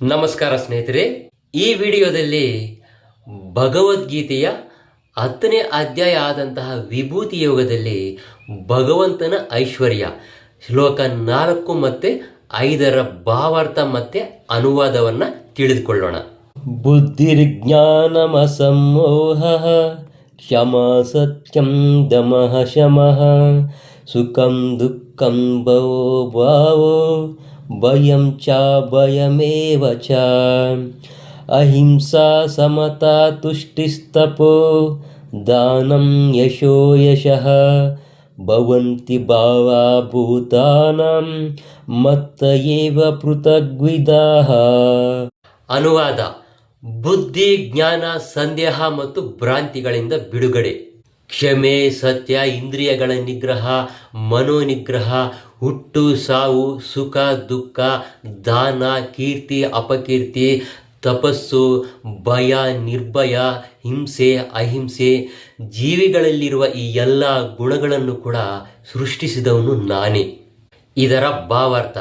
ನಮಸ್ಕಾರ ಸ್ನೇಹಿತರೆ, ಈ ವಿಡಿಯೋದಲ್ಲಿ ಭಗವದ್ಗೀತೆಯ ಹತ್ತನೇ ಅಧ್ಯಾಯ ಆದಂತಹ ವಿಭೂತಿ ಯೋಗದಲ್ಲಿ ಭಗವಂತನ ಐಶ್ವರ್ಯ. ಶ್ಲೋಕ ನಾಲ್ಕು ಮತ್ತೆ ಐದರ ಭಾವಾರ್ಥ ಮತ್ತೆ ಅನುವಾದವನ್ನ ತಿಳಿದುಕೊಳ್ಳೋಣ. ಬುದ್ಧಿರ್ಜ್ಞಾನಮಸಮೋಹ ಕ್ಷಮ ಸತ್ಯಂ ದಮಃ ಶಮಃ ಸುಖಂ ದುಃಖಂ ಭವೋ ಭಾವೋ ಭಯಂ ಚ, ಭಯಮೇವ ಚ. ಅಹಿಂಸಾ ಸಮತಾ ತುಷ್ಟಿಸ್ತಪೋ, ದಾನಂ ಯಶೋ ಯಶಃ. ಭವಂತಿ ಭಾವಾ ಭೂತಾನಂ, ಮತ್ತ ಏವ ಪೃಥಗ್ವಿದಾಹ. ಅನುವಾದ, ಬುದ್ಧಿ, ಜ್ಞಾನ, ಸಂದೇಹ ಮತ್ತು ಭ್ರಾಂತಿಗಳಿಂದ ಬಿಡುಗಡೆ. ಕ್ಷಮೆ, ಸತ್ಯ, ಇಂದ್ರಿಯಗಳ ನಿಗ್ರಹ, ಮನೋನಿಗ್ರಹ, ಹುಟ್ಟು, ಸಾವು, ಸುಖ, ದುಃಖ, ದಾನ, ಕೀರ್ತಿ, ಅಪಕೀರ್ತಿ, ತಪಸ್ಸು, ಭಯ, ನಿರ್ಭಯ, ಹಿಂಸೆ, ಅಹಿಂಸೆ, ಜೀವಿಗಳಲ್ಲಿರುವ ಈ ಎಲ್ಲ ಗುಣಗಳನ್ನು ಕೂಡ ಸೃಷ್ಟಿಸಿದವನು ನಾನೇ. ಇದರ ಭಾವಾರ್ಥ,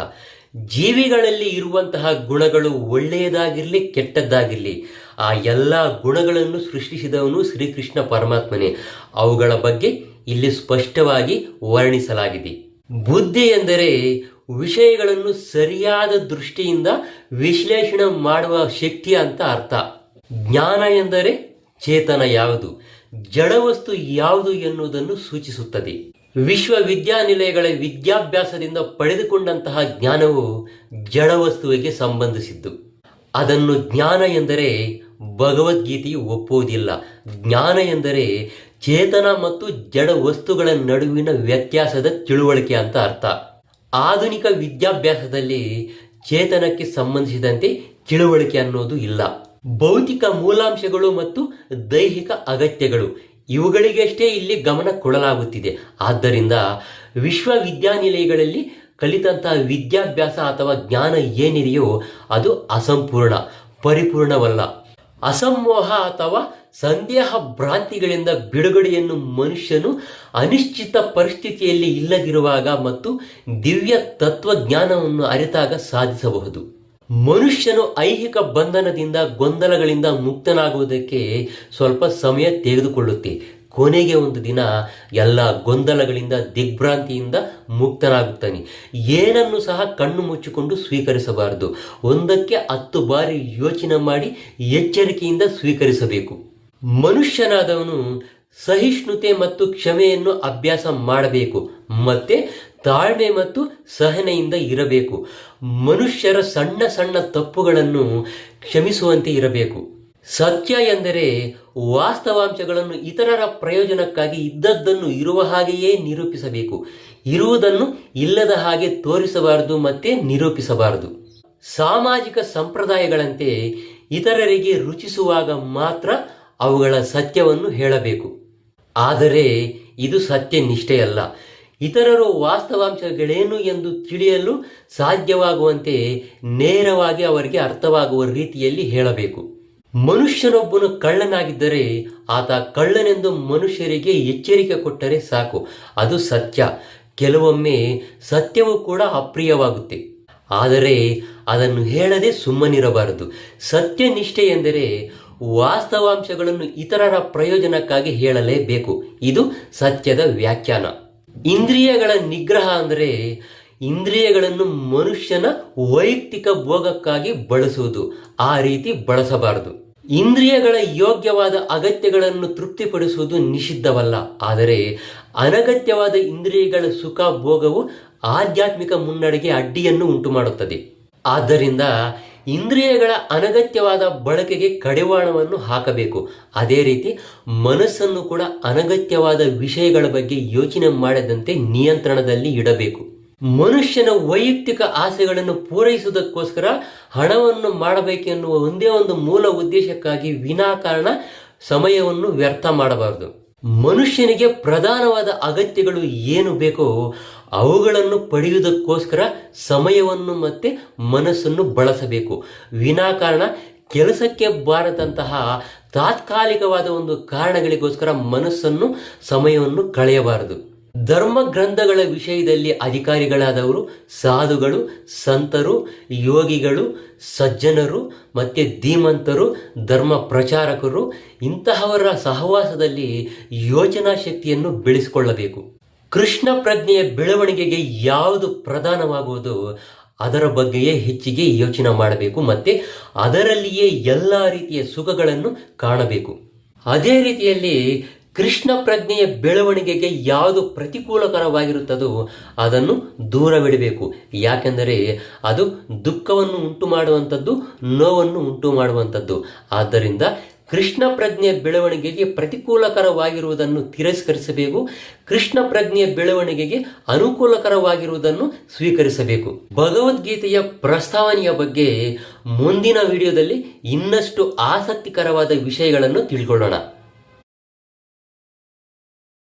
ಜೀವಿಗಳಲ್ಲಿ ಇರುವಂತಹ ಗುಣಗಳು ಒಳ್ಳೆಯದಾಗಿರಲಿ ಕೆಟ್ಟದ್ದಾಗಿರಲಿ ಆ ಎಲ್ಲ ಗುಣಗಳನ್ನು ಸೃಷ್ಟಿಸಿದವನು ಶ್ರೀಕೃಷ್ಣ ಪರಮಾತ್ಮನೇ. ಅವುಗಳ ಬಗ್ಗೆ ಇಲ್ಲಿ ಸ್ಪಷ್ಟವಾಗಿ ವರ್ಣಿಸಲಾಗಿದೆ. ಬುದ್ಧಿ ಎಂದರೆ ವಿಷಯಗಳನ್ನು ಸರಿಯಾದ ದೃಷ್ಟಿಯಿಂದ ವಿಶ್ಲೇಷಣೆ ಮಾಡುವ ಶಕ್ತಿ ಅಂತ ಅರ್ಥ. ಜ್ಞಾನ ಎಂದರೆ ಚೇತನ ಯಾವುದು? ಜಡವಸ್ತು ಯಾವುದು ಎನ್ನುವುದನ್ನು ಸೂಚಿಸುತ್ತದೆ. ವಿಶ್ವವಿದ್ಯಾನಿಲಯಗಳ ವಿದ್ಯಾಭ್ಯಾಸದಿಂದ ಪಡೆದುಕೊಂಡಂತಹ ಜ್ಞಾನವು ಜಡವಸ್ತುವಿಗೆ ಸಂಬಂಧಿಸಿದ್ದು. ಅದನ್ನು ಜ್ಞಾನ ಎಂದರೆ ಭಗವದ್ಗೀತೆಯು ಒಪ್ಪುವುದಿಲ್ಲ. ಜ್ಞಾನ ಎಂದರೆ ಚೇತನ ಮತ್ತು ಜಡ ವಸ್ತುಗಳ ನಡುವಿನ ವ್ಯತ್ಯಾಸದ ತಿಳುವಳಿಕೆ ಅಂತ ಅರ್ಥ. ಆಧುನಿಕ ವಿದ್ಯಾಭ್ಯಾಸದಲ್ಲಿ ಚೇತನಕ್ಕೆ ಸಂಬಂಧಿಸಿದಂತೆ ತಿಳುವಳಿಕೆ ಅನ್ನೋದು ಇಲ್ಲ. ಭೌತಿಕ ಮೂಲಾಂಶಗಳು ಮತ್ತು ದೈಹಿಕ ಅಗತ್ಯಗಳು ಇವುಗಳಿಗಷ್ಟೇ ಇಲ್ಲಿ ಗಮನ ಕೊಡಲಾಗುತ್ತಿದೆ. ಆದ್ದರಿಂದ ವಿಶ್ವವಿದ್ಯಾನಿಲಯಗಳಲ್ಲಿ ಕಲಿತಂತಹ ವಿದ್ಯಾಭ್ಯಾಸ ಅಥವಾ ಜ್ಞಾನ ಏನಿದೆಯೋ ಅದು ಅಸಂಪೂರ್ಣ, ಪರಿಪೂರ್ಣವಲ್ಲ. ಅಸಮೋಹ ಅಥವಾ ಸಂದೇಹ ಭ್ರಾಂತಿಗಳಿಂದ ಬಿಡುಗಡೆಯನ್ನು ಮನುಷ್ಯನು ಅನಿಶ್ಚಿತ ಪರಿಸ್ಥಿತಿಯಲ್ಲಿ ಇಲ್ಲದಿರುವಾಗ ಮತ್ತು ದಿವ್ಯ ತತ್ವಜ್ಞಾನವನ್ನು ಅರಿತಾಗ ಸಾಧಿಸಬಹುದು. ಮನುಷ್ಯನು ಐಹಿಕ ಬಂಧನದಿಂದ ಗೊಂದಲಗಳಿಂದ ಮುಕ್ತನಾಗುವುದಕ್ಕೆ ಸ್ವಲ್ಪ ಸಮಯ ತೆಗೆದುಕೊಳ್ಳುತ್ತೆ. ಕೊನೆಗೆ ಒಂದು ದಿನ ಎಲ್ಲ ಗೊಂದಲಗಳಿಂದ, ದಿಗ್ಭ್ರಾಂತಿಯಿಂದ ಮುಕ್ತನಾಗುತ್ತಾನೆ. ಏನನ್ನು ಸಹ ಕಣ್ಣು ಮುಚ್ಚಿಕೊಂಡು ಸ್ವೀಕರಿಸಬಾರದು. ಒಂದಕ್ಕೆ ಹತ್ತು ಬಾರಿ ಯೋಚನೆ ಮಾಡಿ ಎಚ್ಚರಿಕೆಯಿಂದ ಸ್ವೀಕರಿಸಬೇಕು. ಮನುಷ್ಯನಾದವನು ಸಹಿಷ್ಣುತೆ ಮತ್ತು ಕ್ಷಮೆಯನ್ನು ಅಭ್ಯಾಸ ಮಾಡಬೇಕು. ಮತ್ತೆ ತಾಳ್ಮೆ ಮತ್ತು ಸಹನೆಯಿಂದ ಇರಬೇಕು. ಮನುಷ್ಯರ ಸಣ್ಣ ಸಣ್ಣ ತಪ್ಪುಗಳನ್ನು ಕ್ಷಮಿಸುವಂತೆ ಇರಬೇಕು. ಸತ್ಯ ಎಂದರೆ ವಾಸ್ತವಾಂಶಗಳನ್ನು ಇತರರ ಪ್ರಯೋಜನಕ್ಕಾಗಿ ಇದ್ದದ್ದನ್ನು ಇರುವ ಹಾಗೆಯೇ ನಿರೂಪಿಸಬೇಕು. ಇರುವುದನ್ನು ಇಲ್ಲದ ಹಾಗೆ ತೋರಿಸಬಾರದು ಮತ್ತೆ ನಿರೂಪಿಸಬಾರದು. ಸಾಮಾಜಿಕ ಸಂಪ್ರದಾಯಗಳಂತೆ ಇತರರಿಗೆ ರುಚಿಸುವಾಗ ಮಾತ್ರ ಅವುಗಳ ಸತ್ಯವನ್ನು ಹೇಳಬೇಕು. ಆದರೆ ಇದು ಸತ್ಯ ನಿಷ್ಠೆಯಲ್ಲ. ಇತರರು ವಾಸ್ತವಾಂಶಗಳೇನು ಎಂದು ತಿಳಿಯಲು ಸಾಧ್ಯವಾಗುವಂತೆ ನೇರವಾಗಿ ಅವರಿಗೆ ಅರ್ಥವಾಗುವ ರೀತಿಯಲ್ಲಿ ಹೇಳಬೇಕು. ಮನುಷ್ಯನೊಬ್ಬನು ಕಳ್ಳನಾಗಿದ್ದರೆ ಆತ ಕಳ್ಳನೆಂದು ಮನುಷ್ಯರಿಗೆ ಎಚ್ಚರಿಕೆ ಕೊಟ್ಟರೆ ಸಾಕು. ಅದು ಸತ್ಯ. ಕೆಲವೊಮ್ಮೆ ಸತ್ಯವು ಕೂಡ ಅಪ್ರಿಯವಾಗುತ್ತೆ. ಆದರೆ ಅದನ್ನು ಹೇಳದೆ ಸುಮ್ಮನಿರಬಾರದು. ಸತ್ಯನಿಷ್ಠೆ ಎಂದರೆ ವಾಸ್ತವಾಂಶಗಳನ್ನು ಇತರರ ಪ್ರಯೋಜನಕ್ಕಾಗಿ ಹೇಳಲೇಬೇಕು. ಇದು ಸತ್ಯದ ವ್ಯಾಖ್ಯಾನ. ಇಂದ್ರಿಯಗಳ ನಿಗ್ರಹ ಅಂದರೆ ಇಂದ್ರಿಯಗಳನ್ನು ಮನುಷ್ಯನ ವೈಯಕ್ತಿಕ ಭೋಗಕ್ಕಾಗಿ ಬಳಸುವುದು. ಆ ರೀತಿ ಬಳಸಬಾರದು. ಇಂದ್ರಿಯಗಳ ಯೋಗ್ಯವಾದ ಅಗತ್ಯಗಳನ್ನು ತೃಪ್ತಿಪಡಿಸುವುದು ನಿಷಿದ್ಧವಲ್ಲ. ಆದರೆ ಅನಗತ್ಯವಾದ ಇಂದ್ರಿಯಗಳ ಸುಖ ಭೋಗವು ಆಧ್ಯಾತ್ಮಿಕ ಮುನ್ನಡೆಗೆ ಅಡ್ಡಿಯನ್ನು ಉಂಟು ಮಾಡುತ್ತದೆ ಆದ್ದರಿಂದ ಇಂದ್ರಿಯಗಳ ಅನಗತ್ಯವಾದ ಬಳಕೆಗೆ ಕಡಿವಾಣವನ್ನು ಹಾಕಬೇಕು. ಅದೇ ರೀತಿ ಮನಸ್ಸನ್ನು ಕೂಡ ಅನಗತ್ಯವಾದ ವಿಷಯಗಳ ಬಗ್ಗೆ ಯೋಚನೆ ಮಾಡದಂತೆ ನಿಯಂತ್ರಣದಲ್ಲಿ ಇಡಬೇಕು. ಮನುಷ್ಯನ ವೈಯಕ್ತಿಕ ಆಸೆಗಳನ್ನು ಪೂರೈಸುವುದಕ್ಕೋಸ್ಕರ ಹಣವನ್ನು ಮಾಡಬೇಕೆನ್ನುವ ಒಂದೇ ಒಂದು ಮೂಲ ಉದ್ದೇಶಕ್ಕಾಗಿ ವಿನಾಕಾರಣ ಸಮಯವನ್ನು ವ್ಯರ್ಥ ಮಾಡಬಾರದು. ಮನುಷ್ಯನಿಗೆ ಪ್ರಧಾನವಾದ ಅಗತ್ಯಗಳು ಏನು ಬೇಕೋ ಅವುಗಳನ್ನು ಪಡೆಯುವುದಕ್ಕೋಸ್ಕರ ಸಮಯವನ್ನು ಮತ್ತೆ ಮನಸ್ಸನ್ನು ಬಳಸಬೇಕು. ವಿನಾಕಾರಣ ಕೆಲಸಕ್ಕೆ ಬಾರದಂತಹ ತಾತ್ಕಾಲಿಕವಾದ ಒಂದು ಕಾರಣಗಳಿಗೋಸ್ಕರ ಮನಸ್ಸನ್ನು, ಸಮಯವನ್ನು ಕಳೆಯಬಾರದು. ಧರ್ಮ ಗ್ರಂಥಗಳ ವಿಷಯದಲ್ಲಿ ಅಧಿಕಾರಿಗಳಾದವರು ಸಾಧುಗಳು, ಸಂತರು, ಯೋಗಿಗಳು, ಸಜ್ಜನರು ಮತ್ತು ಧೀಮಂತರು, ಧರ್ಮ ಪ್ರಚಾರಕರು ಇಂತಹವರ ಸಹವಾಸದಲ್ಲಿ ಯೋಚನಾ ಶಕ್ತಿಯನ್ನು ಬೆಳೆಸಿಕೊಳ್ಳಬೇಕು. ಕೃಷ್ಣ ಪ್ರಜ್ಞೆಯ ಬೆಳವಣಿಗೆಗೆ ಯಾವುದು ಪ್ರಧಾನವಾಗುವುದು ಅದರ ಬಗ್ಗೆಯೇ ಹೆಚ್ಚಿಗೆ ಯೋಚನೆ ಮಾಡಬೇಕು ಮತ್ತು ಅದರಲ್ಲಿಯೇ ಎಲ್ಲ ರೀತಿಯ ಸುಖಗಳನ್ನು ಕಾಣಬೇಕು. ಅದೇ ರೀತಿಯಲ್ಲಿ ಕೃಷ್ಣ ಪ್ರಜ್ಞೆಯ ಬೆಳವಣಿಗೆಗೆ ಯಾವುದು ಪ್ರತಿಕೂಲಕರವಾಗಿರುತ್ತದೋ ಅದನ್ನು ದೂರವಿಡಬೇಕು. ಯಾಕೆಂದರೆ ಅದು ದುಃಖವನ್ನು ಉಂಟು ಮಾಡುವಂಥದ್ದು ನೋವನ್ನು ಉಂಟು ಮಾಡುವಂಥದ್ದು ಆದ್ದರಿಂದ ಕೃಷ್ಣ ಪ್ರಜ್ಞೆಯ ಬೆಳವಣಿಗೆಗೆ ಪ್ರತಿಕೂಲಕರವಾಗಿರುವುದನ್ನು ತಿರಸ್ಕರಿಸಬೇಕು. ಕೃಷ್ಣ ಪ್ರಜ್ಞೆಯ ಬೆಳವಣಿಗೆಗೆ ಅನುಕೂಲಕರವಾಗಿರುವುದನ್ನು ಸ್ವೀಕರಿಸಬೇಕು. ಭಗವದ್ಗೀತೆಯ ಪ್ರಸ್ತಾವನೆಯ ಬಗ್ಗೆ ಮುಂದಿನ ವಿಡಿಯೋದಲ್ಲಿ ಇನ್ನಷ್ಟು ಆಸಕ್ತಿಕರವಾದ ವಿಷಯಗಳನ್ನು ತಿಳ್ಕೊಳ್ಳೋಣ.